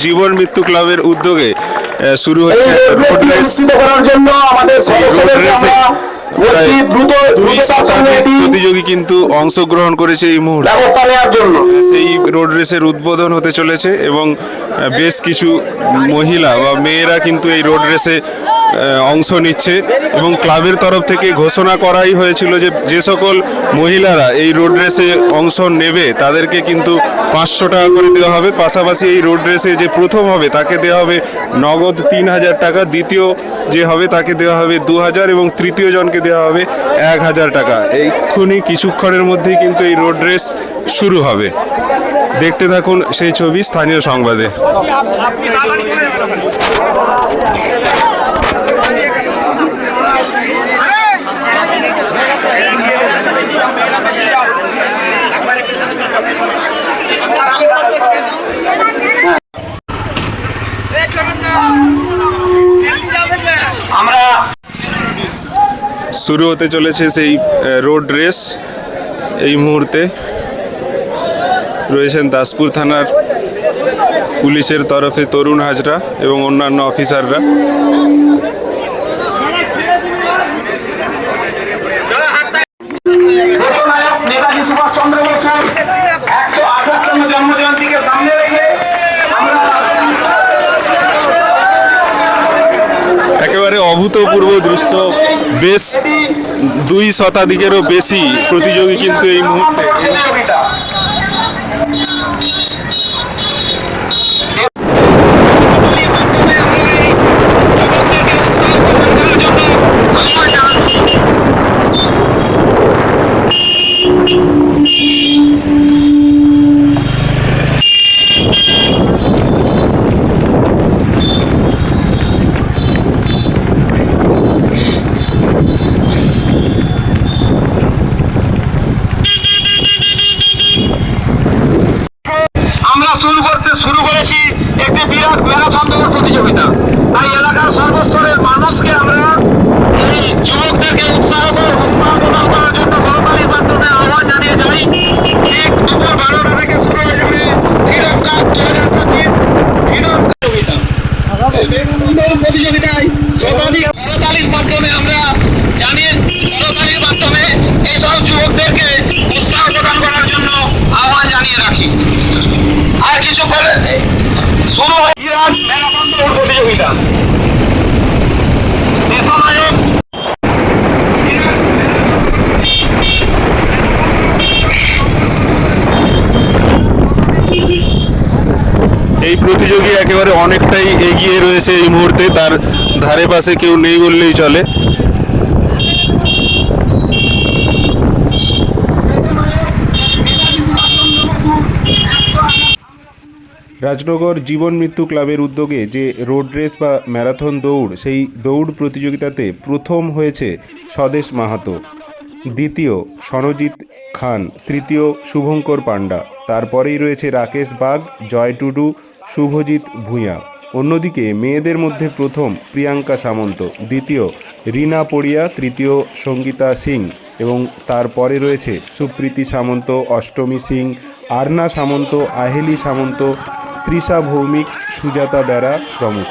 জীবন মৃত্যু ক্লাবের উদ্যোগে শুরু হচ্ছে রোড রেস প্রতিযোগী কিন্তু অংশগ্রহণ করেছে এই মুহূর্তে। সেই রোড রেসের উদ্বোধন হতে চলেছে এবং বেশ কিছু মহিলা বা মেয়েরা কিন্তু এই রোড রেসে অংশ নিচ্ছে এবং ক্লাবের তরফ থেকে ঘোষণা করাই হয়েছিল যে যে সকল মহিলারা এই রোড রেসে অংশ নেবে তাদেরকে কিন্তু পাঁচশো টাকা করে দেওয়া হবে। পাশাপাশি এই রোড রেসে যে প্রথম হবে তাকে দেওয়া হবে নগদ তিন হাজার টাকা। দ্বিতীয় যে হবে তাকে দেওয়া হবে দু হাজার এবং তৃতীয় জনকে দেওয়া হবে এক হাজার টাকা। এক্ষুনি কিছুক্ষণের মধ্যেই কিন্তু এই রোড রেস শুরু হবে। দেখতে থাকুন সেই ছবি স্থানীয় সংবাদে। শুরু হতে চলেছে সেই রোড রেস এই মুহূর্তে। রয়েছেন দাসপুর থানার পুলিশের তরফে তরুণ হাজরা এবং অন্যান্য অফিসাররা। অভূতপূর্ব দৃশ্য। বেশ দুই শতাধিকেরও বেশি প্রতিযোগী কিন্তু এই মুহূর্তে প্রতিযোগিতা আমরা শুরু করতে শুরু করেছি একটি বিরাট ম্যারাথন দৌড় প্রতিযোগিতা। তাই এলাকার সর্বস্তরের মানুষকে আমরা এই যুবকদেরকে উৎসাহ উৎসাহ প্রদান করার জন্য করতালির মাধ্যমে আহ্বান জানিয়ে যাই। ঠিক প্রতিযোগিতা মাধ্যমে আমরা মাধ্যমে এইসব উৎসাহ প্রদান করার জন্য আহ্বান জানিয়ে রাখি। আর শুরু হয় ইরান প্রতিযোগিতা। এই প্রতিযোগী একেবারে অনেকটাই এগিয়ে রয়েছে এই মুহূর্তে, তার ধারে পাশে কেউ নেই বললেই চলে। রাজনগর জীবন মৃত্যু ক্লাবের উদ্যোগে যে রোড রেস বা ম্যারাথন দৌড়, সেই দৌড় প্রতিযোগিতাতে প্রথম হয়েছে স্বদেশ মাহাতো। দ্বিতীয় সনজিৎ খান, তৃতীয় শুভঙ্কর পাণ্ডা। তারপরেই রয়েছে রাকেশ বাগ জয় টুডু, শুভজিৎ ভূঁইয়া। অন্যদিকে মেয়েদের মধ্যে প্রথম প্রিয়াঙ্কা সামন্ত, দ্বিতীয় রিনা পড়িয়া, তৃতীয় সঙ্গীতা সিং এবং তারপরে রয়েছে সুপ্রীতি সামন্ত, অষ্টমী সিং, আরনা সামন্ত, আহেলি সামন্ত তৃষা ভৌমিক সুজাতা বেড়া প্রমুখ।